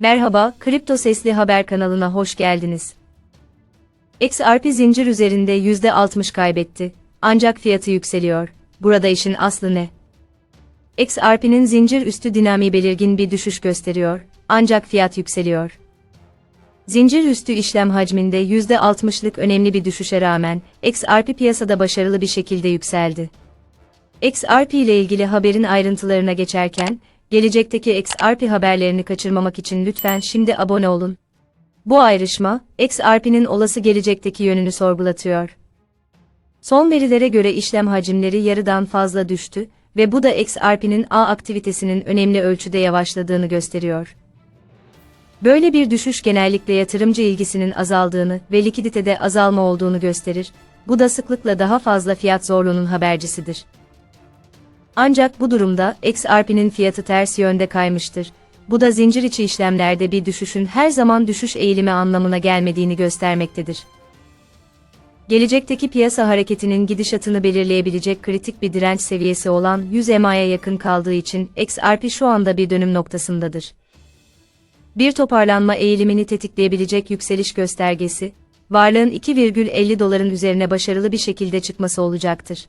Merhaba, Kripto Sesli Haber kanalına hoş geldiniz. XRP zincir üzerinde %60 kaybetti. Ancak fiyatı yükseliyor. Burada işin aslı ne? XRP'nin zincir üstü dinamiği belirgin bir düşüş gösteriyor. Ancak fiyat yükseliyor. Zincir üstü işlem hacminde %60'lık önemli bir düşüşe rağmen, XRP piyasada başarılı bir şekilde yükseldi. XRP ile ilgili haberin ayrıntılarına geçerken, gelecekteki XRP haberlerini kaçırmamak için lütfen şimdi abone olun. Bu ayrışma, XRP'nin olası gelecekteki yönünü sorgulatıyor. Son verilere göre işlem hacimleri yarıdan fazla düştü ve bu da XRP'nin A aktivitesinin önemli ölçüde yavaşladığını gösteriyor. Böyle bir düşüş genellikle yatırımcı ilgisinin azaldığını ve likiditede azalma olduğunu gösterir. Bu da sıklıkla daha fazla fiyat zorluğunun habercisidir. Ancak bu durumda XRP'nin fiyatı ters yönde kaymıştır. Bu da zincir içi işlemlerde bir düşüşün her zaman düşüş eğilimi anlamına gelmediğini göstermektedir. Gelecekteki piyasa hareketinin gidişatını belirleyebilecek kritik bir direnç seviyesi olan 100 EMA'ya yakın kaldığı için XRP şu anda bir dönüm noktasındadır. Bir toparlanma eğilimini tetikleyebilecek yükseliş göstergesi, varlığın 2,50 doların üzerine başarılı bir şekilde çıkması olacaktır.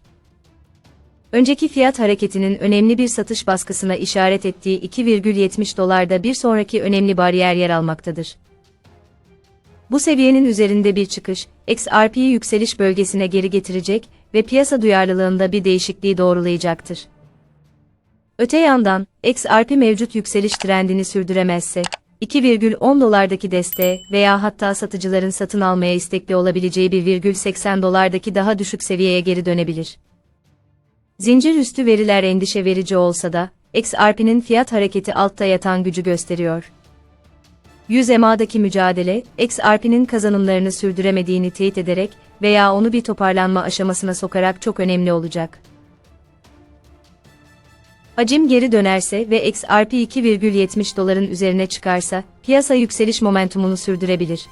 Önceki fiyat hareketinin önemli bir satış baskısına işaret ettiği 2,70 dolarda bir sonraki önemli bariyer yer almaktadır. Bu seviyenin üzerinde bir çıkış, XRP'yi yükseliş bölgesine geri getirecek ve piyasa duyarlılığında bir değişikliği doğrulayacaktır. Öte yandan, XRP mevcut yükseliş trendini sürdüremezse, 2,10 dolardaki desteğe veya hatta satıcıların satın almaya istekli olabileceği 1,80 dolardaki daha düşük seviyeye geri dönebilir. Zincir üstü veriler endişe verici olsa da, XRP'nin fiyat hareketi altta yatan gücü gösteriyor. 100 EMA'daki mücadele, XRP'nin kazanımlarını sürdüremediğini teyit ederek veya onu bir toparlanma aşamasına sokarak çok önemli olacak. Hacim geri dönerse ve XRP 2,70 doların üzerine çıkarsa, piyasa yükseliş momentumunu sürdürebilir.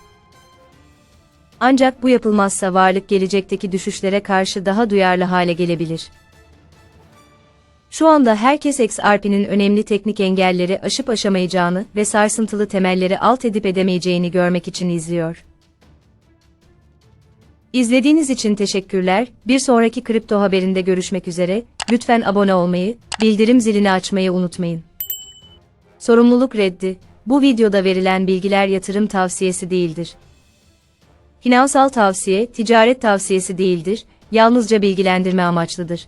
Ancak bu yapılmazsa varlık gelecekteki düşüşlere karşı daha duyarlı hale gelebilir. Şu anda herkes XRP'nin önemli teknik engelleri aşıp aşamayacağını ve sarsıntılı temelleri alt edip edemeyeceğini görmek için izliyor. İzlediğiniz için teşekkürler. Bir sonraki kripto haberinde görüşmek üzere. Lütfen abone olmayı, bildirim zilini açmayı unutmayın. Sorumluluk reddi. Bu videoda verilen bilgiler yatırım tavsiyesi değildir. Finansal tavsiye, ticaret tavsiyesi değildir, yalnızca bilgilendirme amaçlıdır.